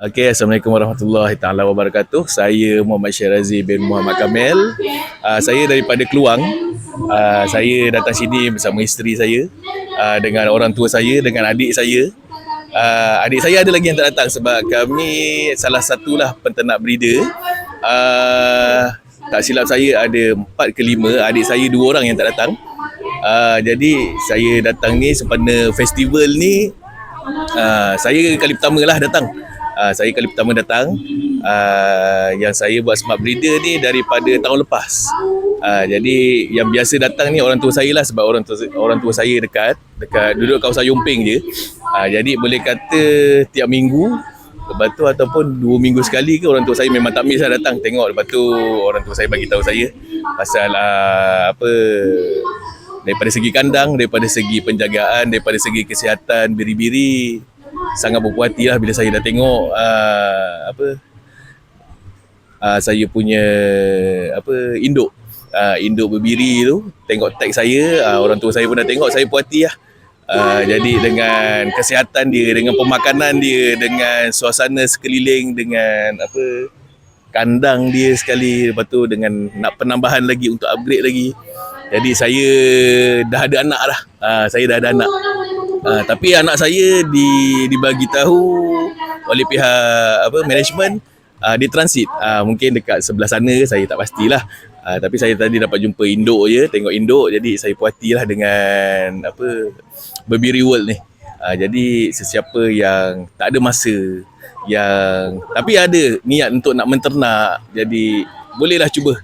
Okey, Assalamualaikum warahmatullahi taala wabarakatuh. Saya Muhammad Syarazi bin Muhammad Kamel. Uh, saya daripada Keluang. Uh, saya datang sini bersama isteri saya uh, dengan orang tua saya dengan adik saya. Uh, adik saya ada lagi yang tak datang sebab kami salah satulah penternak breeder. Uh, tak silap saya ada empat ke lima, adik saya dua orang yang tak datang. Uh, jadi saya datang ni sempena festival ni uh, saya kali pertama lah datang. Uh, saya kali pertama datang uh, yang saya buat smart breeder ni daripada tahun lepas. Uh, jadi yang biasa datang ni orang tua saya lah sebab orang tua orang tua saya dekat dekat duduk kawasan Yumping je. Uh, jadi boleh kata tiap minggu lepas tu ataupun dua minggu sekali ke orang tua saya memang tak miss lah datang tengok lepas tu orang tua saya bagi tahu saya pasal uh, apa daripada segi kandang, daripada segi penjagaan, daripada segi kesihatan biri-biri sangat berpuas hati lah bila saya dah tengok uh, apa uh, saya punya apa induk uh, induk berbiri tu tengok tag saya uh, orang tua saya pun dah tengok saya puas hati lah Uh, jadi dengan kesihatan dia, dengan pemakanan dia, dengan suasana sekeliling, dengan apa kandang dia sekali, lepas tu dengan nak penambahan lagi untuk upgrade lagi. Jadi saya dah ada anak dah. Uh, saya dah ada anak. Uh, tapi anak saya di dibagi tahu oleh pihak apa management uh, di transit. Uh, mungkin dekat sebelah sana saya tak pastilah. Uh, tapi saya tadi dapat jumpa induk je, tengok induk jadi saya puas hati lah dengan apa Berbiri World ni. Uh, jadi sesiapa yang tak ada masa yang tapi ada niat untuk nak menternak jadi bolehlah cuba.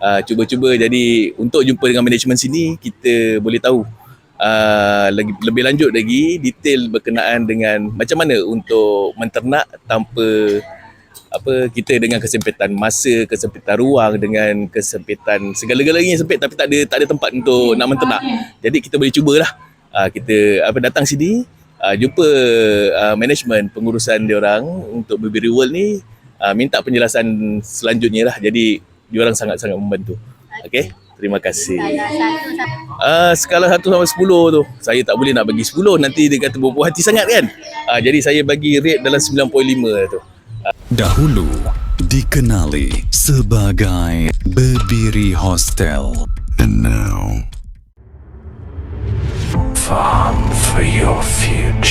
Uh, cuba-cuba jadi untuk jumpa dengan management sini kita boleh tahu uh, lagi lebih lanjut lagi detail berkenaan dengan macam mana untuk menternak tanpa apa kita dengan kesempitan masa, kesempitan ruang dengan kesempitan segala-galanya sempit tapi tak ada tak ada tempat untuk nak menternak. Jadi kita boleh cubalah. Uh, kita apa datang sini uh, jumpa uh, management pengurusan dia orang untuk Baby World ni uh, minta penjelasan selanjutnya lah. Jadi dia orang sangat-sangat membantu. Okey. Terima kasih. Uh, skala 1 sampai 10 tu. Saya tak boleh nak bagi 10 nanti dia kata berpuas hati sangat kan. Uh, jadi saya bagi rate dalam 9.5 tu. Dahulu dikenali sebagai Bebiri Hostel. And now, farm for your future.